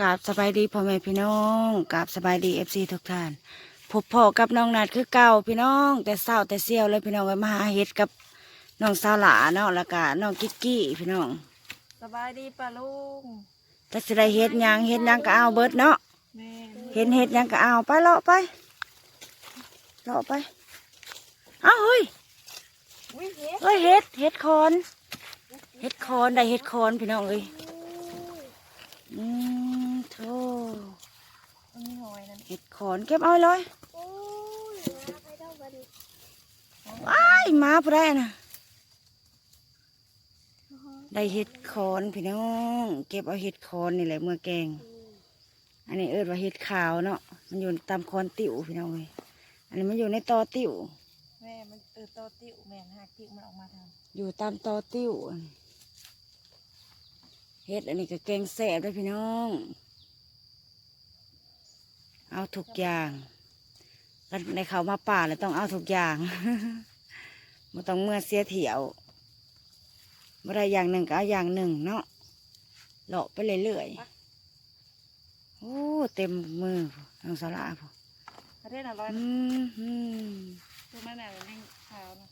กราบสบายดีพ่อแม่พี่น้องกราบสบายดีเอฟซีทุกท่านพบพ่อกับน้องนัดคือเก่าพี่น้อง แต่เศร้าแต่เซี่ยวเลยพี่น้องไปมาหาเฮ็ดกับน้องสาวหลาเนาะแล้วก็น้องกิ๊กกี้พี่น้องสบายดีป่ะลุงถ้าสิได้เฮ็ดหยังเฮ็ดหยังก็เอาเบิดเนาะแม่เห็นเฮ็ดหยังก็เอาไปเลาะไปเลาะไปเอ้าเฮ้ยวิเฮ็ดเฮ้ยเฮ็ดเฮ็ดคอนเฮ็ดคอนได้เฮ็ดคอนพี่น้องเอ้ยอืม โธ่มันมีหอยนั่นเฮ็ดคอนเก็บเอาเลยโอ้ยมาไปเท่ากันว้ายหมาผู้ใดน่ะได้เห็ดคอนพี่น้อง เก็บเอาเห็ดคอนนี่แหละเมื่อแกง อันนี้เอิ้นว่าเห็ดขาวเนาะมันอยู่ตามคอนติ๋วพี่น้องเลยอันนี้มันอยู่ในตอติ๋วแม่มันเออโตติ้วแม่นหักติ้วมันออกมาทอยู่ตามตอติ๋วอันนี้เห็ดอันนี้ก็แกงแสบด้วยพี่น้อง เอาทุกอย่างแล้วในเขามาป่าแล้วต้องเอาทุกอย่างมันต้องเมื่อเสียเถียวเมื่อไรอย่างหนึ่งก็เอาอย่างหนึ่งเนาะเลาะไปเรื่อยๆโอ้เต็มมือทางสาราพอำประเทศอร่อยอืนะมอืมคือมันน่ะมันขาวนะ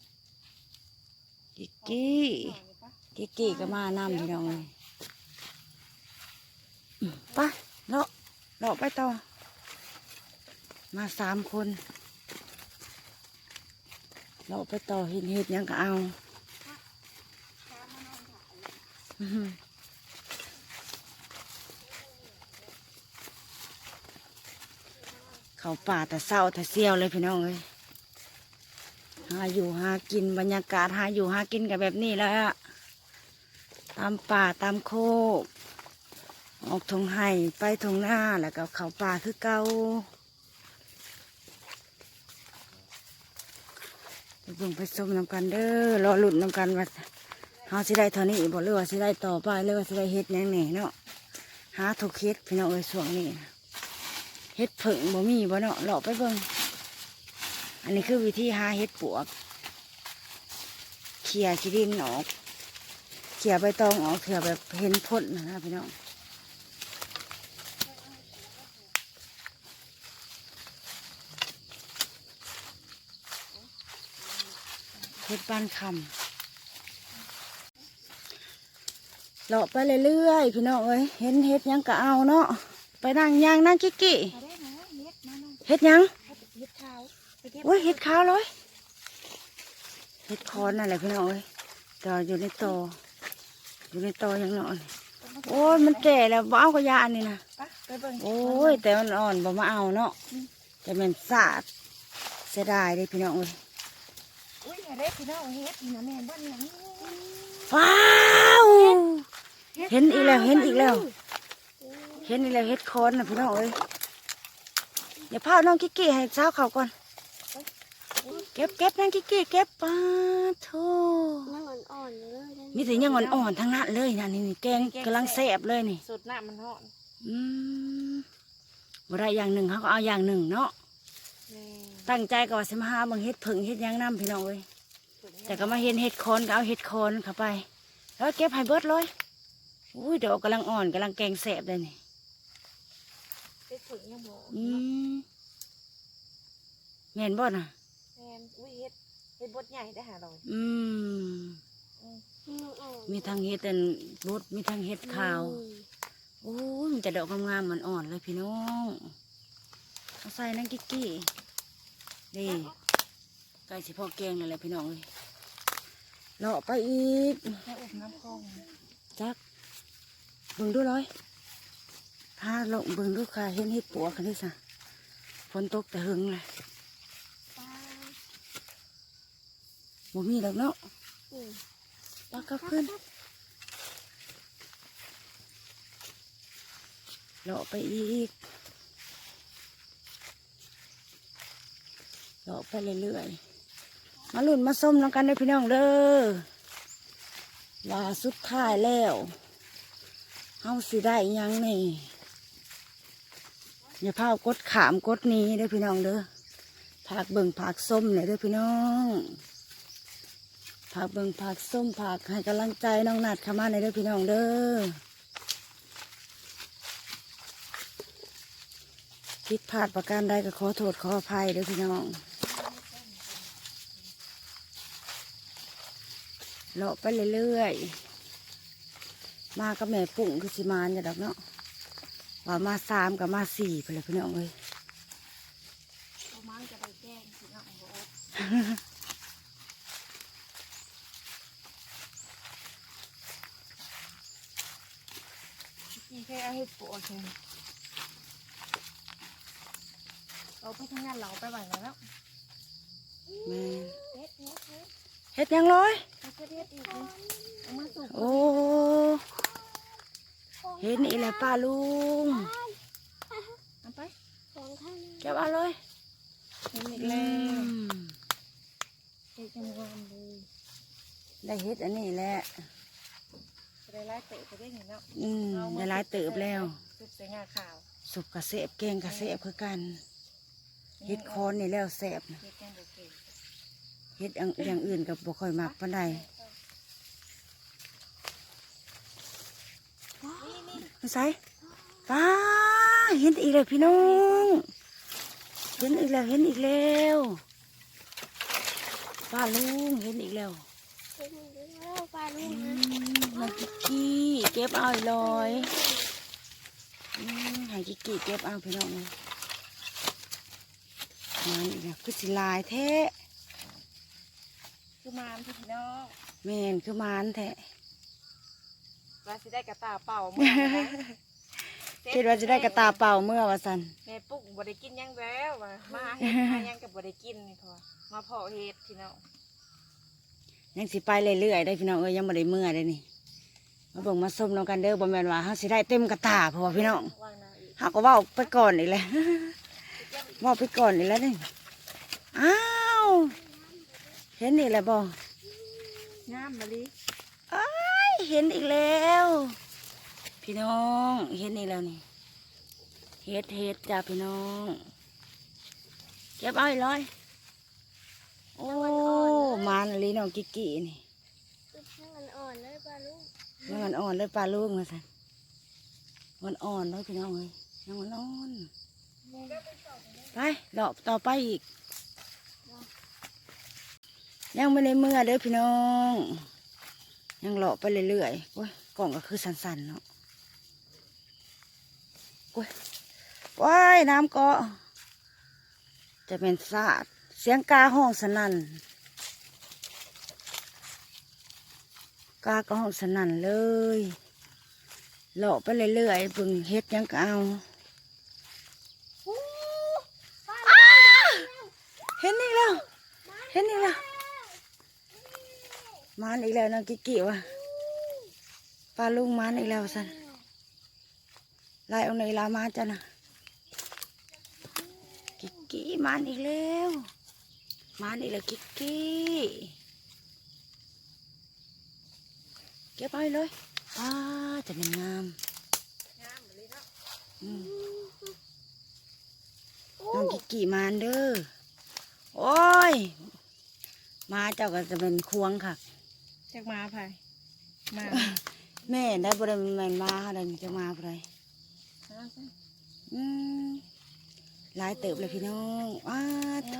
กิกกี้หอยนี่ปะกิกกี้ก็มานำพี่น้องเลยอืมไปเลาะเลาะไปต่อ มาสามคนเลาไปต่อเห็นเห็ดยังก็เอาเขาป่าแต่เศร้าแต่เซี่ยวเลยพี่น้องเลยหาอยู่หากินบรรยากาศหาอยู่หากินกันแบบนี้แล้วอะตามป่าตามโคกออกทงไห่ไปทงหน้าแล้วก็เขาป่าคือเก่า ไปเบิ่งไปชมนำกันเด้อรอหลุดนำกันว่าเฮาสิได้เท่านี้บ่หรือว่าสิได้ต่อไปหรือว่าสิได้เฮ็ดหยังแหน่เนาะหาทุกเฮ็ดพี่น้องเอ้ยช่วงนี้เฮ็ดผึ่งบ่มีบ่เนาะเลาะไปเบิ่งอันนี้คือวิธีหาเฮ็ดปวกเขี่ยขี้ดินออกเขี่ยใบตองออกเผื่อแบบเห็นพ่นนะนะพี่น้อง เฮ็ดบ้านคำเลาะไปเรื่อยๆพี่น้องเอ้ยเห็นเฮ็ดหยังก็เอาเนาะไปนั่งยางนั่งกิ๊กกี้ประเทศนะเฮ็ดมาน้องเฮ็ดหยังเฮ็ดขาวไปเก็บโอ้ยเฮ็ดขาวเลยเฮ็ดคอนนั่นแหละพี่น้องเอ้ยแต่ว่าอยู่ในโตออยู่ในโตอยังนอนโอ้ยมันแก่แล้วบ่เอากระยาอันนี้นะปะไปเบิ่งโอ้ยแต่มันอ่อนบ่มาเอาเนาะแต่มันสาดเสียดายเลยพี่น้องเอ้ย อุ้พี่น้องเฮ็ดนะแม่นบ่เนี่ยว้าวเห็นอีกแล้วเห็นอีกแล้ว เห็นอีกแล้วเห็ดคอนนะพี่น้องเอ้ยเดี๋ยวพาน้องกิกกี้ให้เช้าเขาก่อน เก็บเก็บนั่งกิกกี้เก็บปลาโธ่นั่งอ่อนๆเลยนะมีแต่ยังอ่อนๆทั้งนั้นเลยนะนี่แกงกำลังแซ่บเลยนี่สุดหน้ามันฮ้อนอืมบ่ได้อย่างหนึ่งเขาก็เอาอย่างหนึ่งเนาะตั้งใจก็ว่าสิมาหาบางเห็ดผึ่งเห็ดยังน้ำพี่น้องเอ้ย แต่ก็มาเห็นเห็ดคอนก็เอาเห็ดคอนเข้าไป แล้วเก็บให้เบิดเลยอุ้ยดอกกำลังอ่อนกำลังแกงแซ่บเลยนี่เฮ็ดฝึกยังบ่อืมแม่นบ่น่ะแม่นอุ้ยเฮ็ดเฮ็ดบดใหญ่ได้หาเราอืมนั่งอ่อนมีทั้งเห็ดอันบดมีทั้งเห็ดขาวโอ้ยมันจะดอกงามๆมันอ่อนเลยพี่น้องเอาใส่นั่งกิ๊กกี้นี่ ไก่สิพอแกงเลยแหละพี่น้องเลยเลาะไปอีกแม่อุบน้ำคลองจักเบิ่งดูเลยพาลงเบิ่งดูค่ะเห็นเห็ดปัวกันดิสะฝนตกแต่หึงเลยปลาบ่มีดอกเนาะอืมปลากลับขึ้นเลาะไปอีกเลาะไปเรื่อยๆ มาลุ่นมาส้มน้ำกันเด้พี่น้องเด้อว่าสุดท้ายแล้วเฮาสิได้ยังนี่อย่าพากดขามกดนี้เด้อพี่น้องเด้อผักเบิ่งผักส้มเนี่ยเด้อพี่น้องผักเบิ่งผักส้มผักให้กำลังใจน้องนัดเข้ามาในเด้อพี่น้องเด้อผิดพลาดประการใดก็ขอโทษขออภัยเด้อพี่น้อง เลาะไปเรื่อยๆ มากับแม่ปุ่งคือสิมานอย่าดอกเนาะว่ามาสามกับมาสี่ไปเลยพี่น้องเอ้ยประมาณจะไปแกล้งสิเนาะบ่อดกี่แค่เอาให้ปวดเลยเราไปทำงานเราไปไหวแล้วแม่เฮ็ดเฮ็ดเฮ็ดเฮ็ดหยังเลย เราก็เรียกอีกเลยเอามาสุกโอ้เห็นอีแหละป้าลุงเอาไปสองข้างเก็บเอาเลยเห็นอีกอืแล้วมเด็กยังงามเลยได้เฮ็ดอันนี้แหละจะได้ไล่เตะไปได้เห็นแล้วอืมได้หลายเติบแล้วสุกใส่งาขาวสุกกระเสบเก่งกระเสบคือกันเฮ็ดคอนนี่แล้วแสบนะเฮ็ดแกงเด็กเก่ง เฮ็ดอย่างอื่นกับบ่ค่อยมักปานใดนี่นี่ใส่ป้าเห็นอีกแล้วพี่น้อง เห็นอีกแล้วเห็นอีกแล้วป้าลุงเห็นอีกแล้วเฮ็ดมันเยอะแล้าลูอืกนะกิกกี้เก็บเอาลอยอืมให้กิกกี้เก็บเอาพี่น้องเลยมันอีกแล้วคือสิลายแท้ มามพี่น้องแม่นคือมันแท้ว่าสิได้กระตาเป่าเมื่อไหร่นะคิดว่าจะได้กระตาเป่าเมื่อวะสันแม่ปุ๊กบ่ได้กินหยังแล้วว่ะมาหาเฮ็ดหาหยังกับบ่ได้กินนี่พอมาเพาะเฮ็ดพี่น้องยังสิไปเรื่อยๆได้พี่น้องเอ้ยยังบ่ได้เมื่อได้นี่มาเบิ่งมาส้มน้องกันเด้อบ่แม่นว่าเฮาสิได้เต็มกระตาเพราะว่าพี่น้องว่างนาอีกเฮาก็เว้าไปก่อนอีกแล้วเว้าไปก่อนอีกแล้วนี่อ้าว เห็นอีกแล้วบ่งามมะลิอ้ายเห็นอีกแล้ว พี่น้องเห็นอีกแล้วนี่เฮ็ดเฮ็ดจ้าพี่น้อง เก็บเอาอีกร้อยโอ้มันลีน้องกิกกี้นี่คือให้มันอ่อนเลยปลาลูกยังมันอ่อนเลยปลาลูกมาสันมันอ่อนเลยพี่น้องเลยยังมันอ่อนไปดอกต่อไปอีก ยังไม่ได้เมื่อเด้อพี่น้อง ยังเลาะไปเรื่อยๆโอ้ยกล่องก็คือสันๆเนาะโอ้ยว้ายน้ำเก็จะเป็นสาดเสียงกาห้องสนั่นกาก็ห้องสนั่นเลยเลาะไปเรื่อยๆเบิ่งเฮ็ดหยังก็เอาอ้าเห็นอีกแล้ว เห็นอีกแล้ว มานอีกแล้วนางกิกกี้วะปลาลุงมานอีกแล้วสันไล่เอาไหนลามาจ้ะนะกิกกี้มานอีกแล้วมานอีกแล้วกิกกี้เก็บเอาไปเลยป้าจะเป็นงามงามมะลิเนาะอืมน้องกิกกี้มานเด้อโอ้ยมาเจ้าก็จะเป็นควงค่ะ จักมาไผมาแม่ได้บริแมนมาอะไรจะมาอะไรเอาสิอืมหลายเติบเลยพี่น้องอ้าโท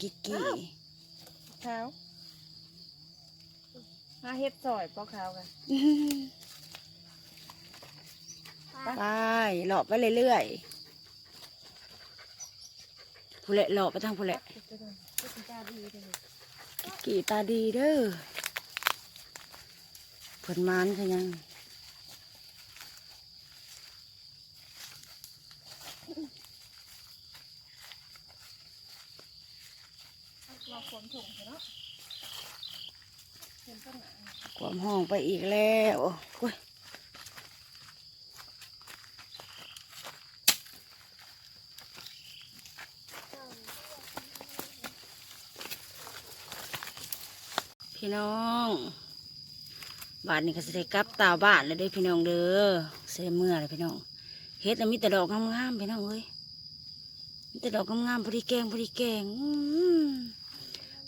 กิกกี้ขาวมาเฮ็ดซอยปอกขาวกันอื้อหือไปหลอกไปเรื่อยๆผู้เละหลอกไปทางผู้เละจะโดนจะเป็นตาดีเลยกิกกี้ตาดีเด้อ ผลมานคือยังเราขนถุงเนาะเห็นต้นหนาความห้องไปอีกแล้วโอ้ยพี่น้อง บ้านนี้ก็จะได้กลับตาบ้านเลยเด้อพี่น้องเด้อเสยเมื่อเลยพี่น้องเฮ็ดมีแต่ดอกงามๆพี่น้องเอ้ยมีแต่ดอกงามๆพอดีแกงพอดีแกง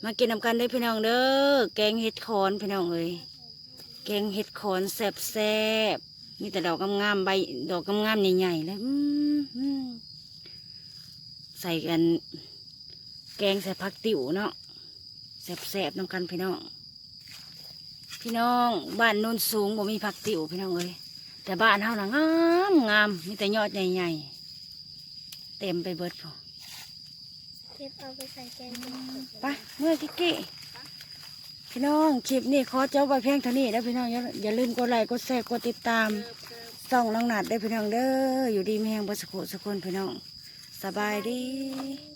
มากินน้ำกันเด้พี่น้องเด้อแกงเห็ดคอนพี่น้องเอ้ยแกงเห็ดขอนแซ่บๆมีแต่ดอกงามๆใบดอกงามๆใหญ่ๆเลยใส่กัน แกงใส่ผักติ๋วเนาะแสบๆน้ำกันพี่น้อง พี่น้องบ้านโนนสูงบ่มีผักติ๋วพี่น้องเอ้ยแต่บ้านเฮาน่ะงามงามมีแต่ยอดใหญ่ๆเต็มไปเบิดพอเก็บเอาไปใส่แกงไปเมื่อกี้กี้พี่น้องคลิปนี้ขอเจ้าไปเพียงเท่านี้แล้วพี่น้องอย่าอย่าลืมกดไลค์กดแชร์กดติดตามส่องน้องหนัดได้อพี่น้องเด้ออยู่ดีมีแหงบสกุสกุลพี่น้องสบายดีเ